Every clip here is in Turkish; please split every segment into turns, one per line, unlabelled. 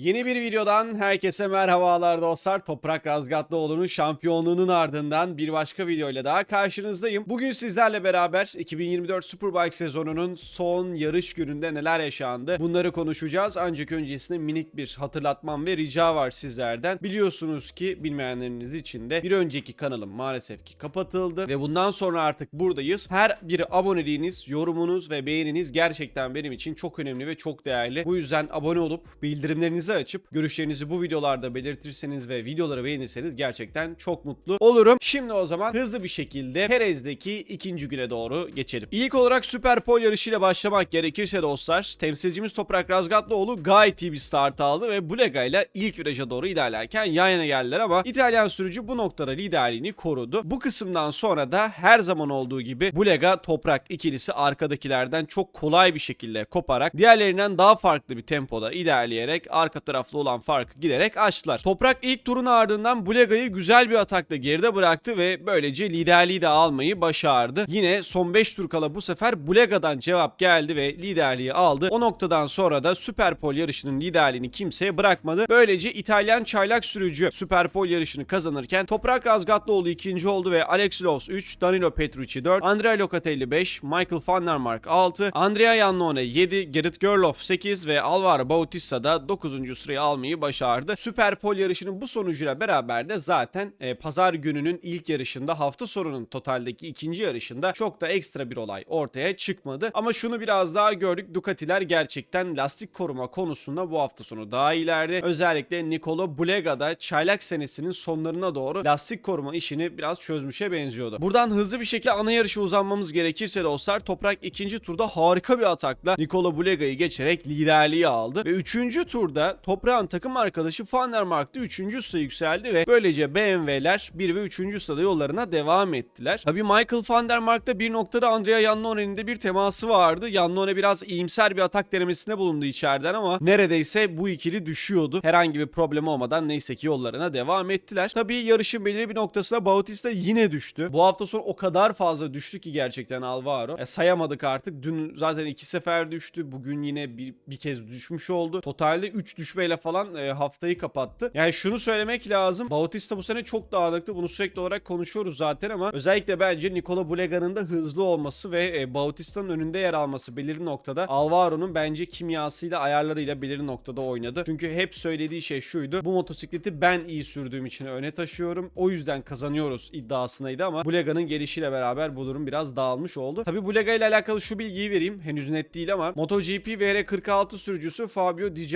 Yeni bir videodan herkese merhabalar dostlar. Toprak Razgatlıoğlu'nun şampiyonluğunun ardından bir başka videoyla daha karşınızdayım. Bugün sizlerle beraber 2024 Superbike sezonunun son yarış gününde neler yaşandı bunları konuşacağız. Ancak öncesinde minik bir hatırlatmam ve rica var sizlerden. Biliyorsunuz ki bilmeyenleriniz için de bir önceki kanalım maalesef ki kapatıldı ve bundan sonra artık buradayız. Her bir aboneliğiniz, yorumunuz ve beğeniniz gerçekten benim için çok önemli ve çok değerli. Bu yüzden abone olup bildirimlerinizi açıp görüşlerinizi bu videolarda belirtirseniz ve videoları beğenirseniz gerçekten çok mutlu olurum. Şimdi o zaman hızlı bir şekilde Perez'deki ikinci güne doğru geçelim. İlk olarak Süper Pol yarışıyla başlamak gerekirse dostlar temsilcimiz Toprak Razgatlıoğlu gayet iyi bir start aldı ve Bulega ile ilk viraja doğru ilerlerken yan yana geldiler ama İtalyan sürücü bu noktada liderliğini korudu. Bu kısımdan sonra da her zaman olduğu gibi Bulega Toprak ikilisi arkadakilerden çok kolay bir şekilde koparak diğerlerinden daha farklı bir tempoda ilerleyerek arka taraflı olan farkı giderek açtılar. Toprak ilk turun ardından Bulega'yı güzel bir atakla geride bıraktı ve böylece liderliği de almayı başardı. Yine son 5 tur kala bu sefer Bulega'dan cevap geldi ve liderliği aldı. O noktadan sonra da Superpol yarışının liderliğini kimseye bırakmadı. Böylece İtalyan çaylak sürücü Superpol yarışını kazanırken Toprak Razgatlıoğlu ikinci oldu ve Alex Lows 3, Danilo Petrucci 4, Andrea Locatelli 5, Michael van der Mark 6, Andrea Iannone 7, Gerrit Gerloff 8 ve Alvaro Bautista da 9. sırayı almayı başardı. Superpol yarışının bu sonucuyla beraber de zaten e, pazar gününün ilk yarışında hafta sonunun totaldeki ikinci yarışında çok da ekstra bir olay ortaya çıkmadı. Ama şunu biraz daha gördük. Ducati'ler gerçekten lastik koruma konusunda bu hafta sonu daha ileride. Özellikle Nicolo Bulega'da çaylak senesinin sonlarına doğru lastik koruma işini biraz çözmüşe benziyordu. Buradan hızlı bir şekilde ana yarışa uzanmamız gerekirse dostlar Toprak ikinci turda harika bir atakla Nicolo Bulega'yı geçerek liderliği aldı ve üçüncü turda Toprak'ın takım arkadaşı Van der Mark'ta üçüncü sıraya yükseldi ve böylece BMW'ler 1 ve 3. sırada yollarına devam ettiler. Tabii Michael Van der Mark'ta bir noktada Andrea Iannone'nin de bir teması vardı. Iannone biraz iyimser bir atak denemesinde bulundu içeriden ama neredeyse bu ikili düşüyordu. Herhangi bir problem olmadan neyse ki yollarına devam ettiler. Tabii yarışın belirli bir noktasına Bautista yine düştü. Bu hafta sonu o kadar fazla düştü ki gerçekten Alvaro. E, sayamadık artık. Dün zaten iki sefer düştü. Bugün yine bir, bir kez düşmüş oldu. Totalde 3 düşmeyle falan e, haftayı kapattı. Yani şunu söylemek lazım. Bautista bu sene çok dağınıktı. Bunu sürekli olarak konuşuyoruz zaten ama özellikle bence Nicola Bulega'nın da hızlı olması ve e, Bautista'nın önünde yer alması belirli noktada Alvaro'nun bence kimyasıyla ayarlarıyla belirli noktada oynadı. Çünkü hep söylediği şey şuydu. Bu motosikleti ben iyi sürdüğüm için öne taşıyorum. O yüzden kazanıyoruz iddiasındaydı ama Bulega'nın gelişiyle beraber bu durum biraz dağılmış oldu. Tabi Bulega ile alakalı şu bilgiyi vereyim. Henüz net değil ama MotoGP VR46 sürücüsü Fabio Di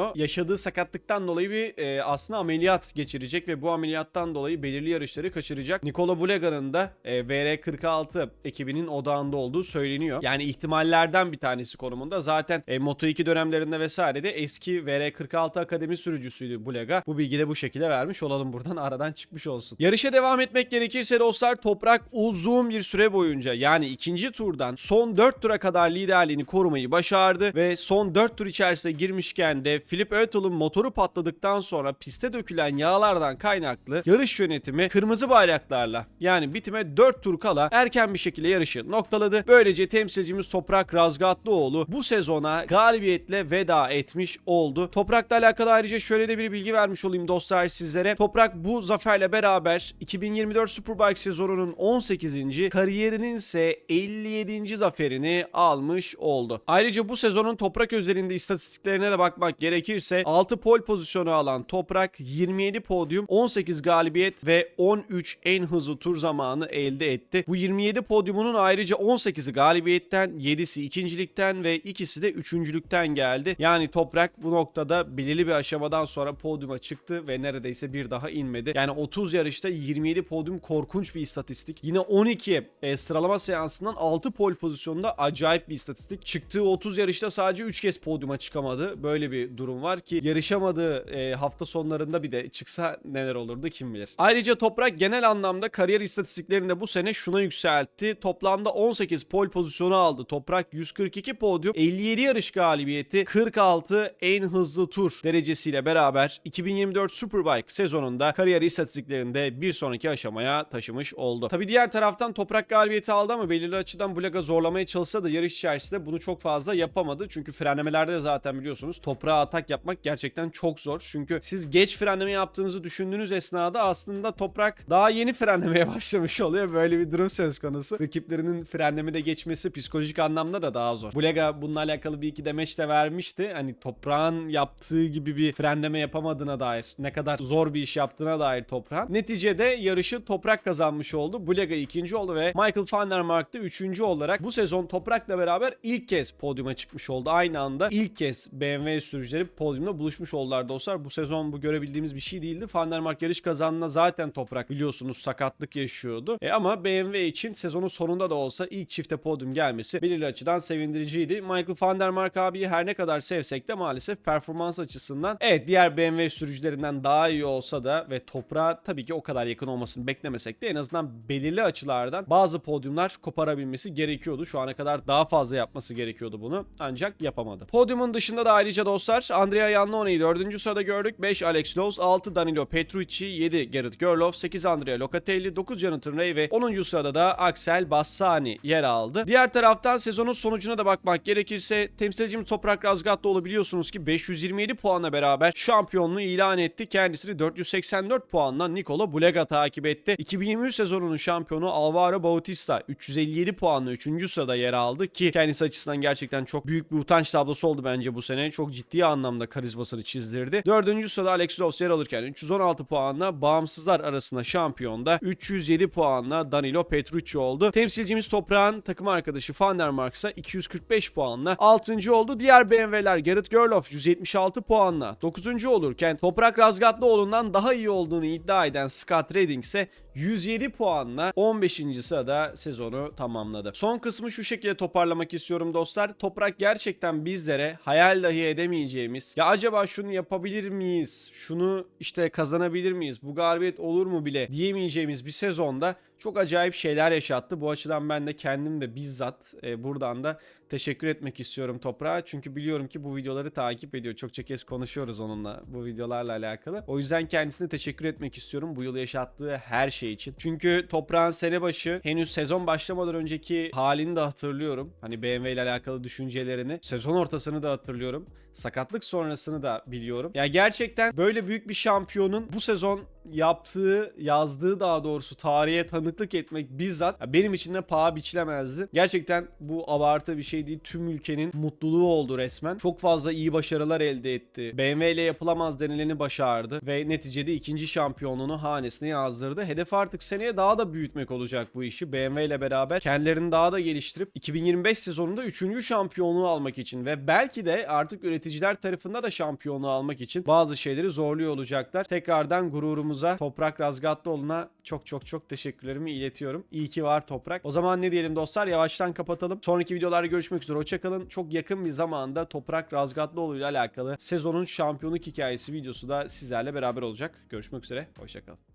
Gianantonio yaşadığı sakatlıktan dolayı bir e, aslında ameliyat geçirecek ve bu ameliyattan dolayı belirli yarışları kaçıracak. Nicola Bulega'nın da e, VR46 ekibinin odağında olduğu söyleniyor. Yani ihtimallerden bir tanesi konumunda. Zaten e, Moto2 dönemlerinde vesaire de eski VR46 akademi sürücüsüydü Bulega. Bu bilgi de bu şekilde vermiş olalım buradan aradan çıkmış olsun. Yarışa devam etmek gerekirse dostlar Toprak uzun bir süre boyunca yani ikinci turdan son 4 tura kadar liderliğini korumayı başardı ve son 4 tur içerisine girmişken de Philip Oettle'ın motoru patladıktan sonra piste dökülen yağlardan kaynaklı yarış yönetimi kırmızı bayraklarla yani bitime 4 tur kala erken bir şekilde yarışı noktaladı. Böylece temsilcimiz Toprak Razgatlıoğlu bu sezona galibiyetle veda etmiş oldu. Toprak'la alakalı ayrıca şöyle de bir bilgi vermiş olayım dostlar sizlere. Toprak bu zaferle beraber 2024 Superbike sezonunun 18. kariyerinin ise 57. zaferini almış oldu. Ayrıca bu sezonun Toprak özelinde istatistiklerine de bakmak gerekirse 6 pole pozisyonu alan Toprak 27 podyum, 18 galibiyet ve 13 en hızlı tur zamanı elde etti. Bu 27 podyumunun ayrıca 18'i galibiyetten, 7'si ikincilikten ve ikisi de üçüncülükten geldi. Yani Toprak bu noktada belirli bir aşamadan sonra podyuma çıktı ve neredeyse bir daha inmedi. Yani 30 yarışta 27 podyum korkunç bir istatistik. Yine 12 e, sıralama seansından 6 pole pozisyonunda acayip bir istatistik. Çıktığı 30 yarışta sadece 3 kez podyuma çıkamadı. Böyle bir durum var ki yarışamadığı e, hafta sonlarında bir de çıksa neler olurdu kim bilir. Ayrıca Toprak genel anlamda kariyer istatistiklerinde bu sene şuna yükseltti. Toplamda 18 pole pozisyonu aldı. Toprak 142 podyum, 57 yarış galibiyeti, 46 en hızlı tur derecesiyle beraber 2024 Superbike sezonunda kariyer istatistiklerinde bir sonraki aşamaya taşımış oldu. Tabi diğer taraftan Toprak galibiyeti aldı ama belirli açıdan Bulega zorlamaya çalışsa da yarış içerisinde bunu çok fazla yapamadı. Çünkü frenlemelerde de zaten biliyorsunuz toprağa atak atak yapmak gerçekten çok zor. Çünkü siz geç frenleme yaptığınızı düşündüğünüz esnada aslında toprak daha yeni frenlemeye başlamış oluyor. Böyle bir durum söz konusu. Rakiplerinin frenlemede geçmesi psikolojik anlamda da daha zor. Bulega bununla alakalı bir iki demeç de vermişti. Hani toprağın yaptığı gibi bir frenleme yapamadığına dair, ne kadar zor bir iş yaptığına dair toprağın. Neticede yarışı toprak kazanmış oldu. Bulega ikinci oldu ve Michael van der Mark da üçüncü olarak bu sezon toprakla beraber ilk kez podyuma çıkmış oldu. Aynı anda ilk kez BMW sürücüleri podyumda buluşmuş oldular dostlar. Bu sezon bu görebildiğimiz bir şey değildi. Van der Mark yarış kazandığında zaten toprak biliyorsunuz sakatlık yaşıyordu. E ama BMW için sezonun sonunda da olsa ilk çifte podyum gelmesi belirli açıdan sevindiriciydi. Michael van der Mark abiyi her ne kadar sevsek de maalesef performans açısından evet diğer BMW sürücülerinden daha iyi olsa da ve toprağa tabii ki o kadar yakın olmasını beklemesek de en azından belirli açılardan bazı podyumlar koparabilmesi gerekiyordu. Şu ana kadar daha fazla yapması gerekiyordu bunu ancak yapamadı. Podyumun dışında da ayrıca dostlar Andrea Iannone'yi 4. sırada gördük. 5 Alex Lowe's, 6 Danilo Petrucci, 7 Gerrit Gerloff, 8 Andrea Locatelli, 9 Jonathan Ray ve 10. sırada da Axel Bassani yer aldı. Diğer taraftan sezonun sonucuna da bakmak gerekirse temsilcimiz Toprak Razgatlıoğlu biliyorsunuz ki 527 puanla beraber şampiyonluğu ilan etti. Kendisini 484 puanla Nicola Bulega takip etti. 2023 sezonunun şampiyonu Alvaro Bautista 357 puanla 3. sırada yer aldı ki kendisi açısından gerçekten çok büyük bir utanç tablosu oldu bence bu sene. Çok ciddi anlamda karizmasını çizdirdi. 4. sırada Alex Lowe's yer alırken 316 puanla bağımsızlar arasında şampiyonda 307 puanla Danilo Petrucci oldu. Temsilcimiz Toprağın takım arkadaşı Van der Mark ise 245 puanla 6. oldu. Diğer BMW'ler Gerrit Gerloff 176 puanla 9. olurken Toprak Razgatlıoğlu'ndan daha iyi olduğunu iddia eden Scott Redding ise 107 puanla 15. sırada sezonu tamamladı. Son kısmı şu şekilde toparlamak istiyorum dostlar. Toprak gerçekten bizlere hayal dahi edemeyeceğimiz ya acaba şunu yapabilir miyiz? Şunu işte kazanabilir miyiz? Bu galibiyet olur mu bile diyemeyeceğimiz bir sezonda çok acayip şeyler yaşattı. Bu açıdan ben de kendim de bizzat e, buradan da teşekkür etmek istiyorum Toprağa. Çünkü biliyorum ki bu videoları takip ediyor. Çokça kez konuşuyoruz onunla bu videolarla alakalı. O yüzden kendisine teşekkür etmek istiyorum bu yıl yaşattığı her şey için. Çünkü Toprağın sene başı henüz sezon başlamadan önceki halini de hatırlıyorum. Hani BMW ile alakalı düşüncelerini. Sezon ortasını da hatırlıyorum. Sakatlık sonrasını da biliyorum. Ya gerçekten böyle büyük bir şampiyonun bu sezon yaptığı, yazdığı daha doğrusu tarihe tanıklık etmek bizzat benim için de paha biçilemezdi. Gerçekten bu abartı bir şey değil. Tüm ülkenin mutluluğu oldu resmen. Çok fazla iyi başarılar elde etti. BMW ile yapılamaz denileni başardı ve neticede ikinci şampiyonluğunu hanesine yazdırdı. Hedef artık seneye daha da büyütmek olacak bu işi. BMW ile beraber kendilerini daha da geliştirip 2025 sezonunda 3. şampiyonluğu almak için ve belki de artık üreticiler tarafında da şampiyonluğu almak için bazı şeyleri zorluyor olacaklar. Tekrardan gururumuza Toprak Razgatlıoğlu'na çok çok çok teşekkürlerimi iletiyorum. İyi ki var Toprak. O zaman ne diyelim dostlar yavaştan kapatalım. Sonraki videolarda görüşmek üzere. Hoşçakalın. Çok yakın bir zamanda Toprak Razgatlıoğlu ile alakalı sezonun şampiyonluk hikayesi videosu da sizlerle beraber olacak. Görüşmek üzere. Hoşçakalın.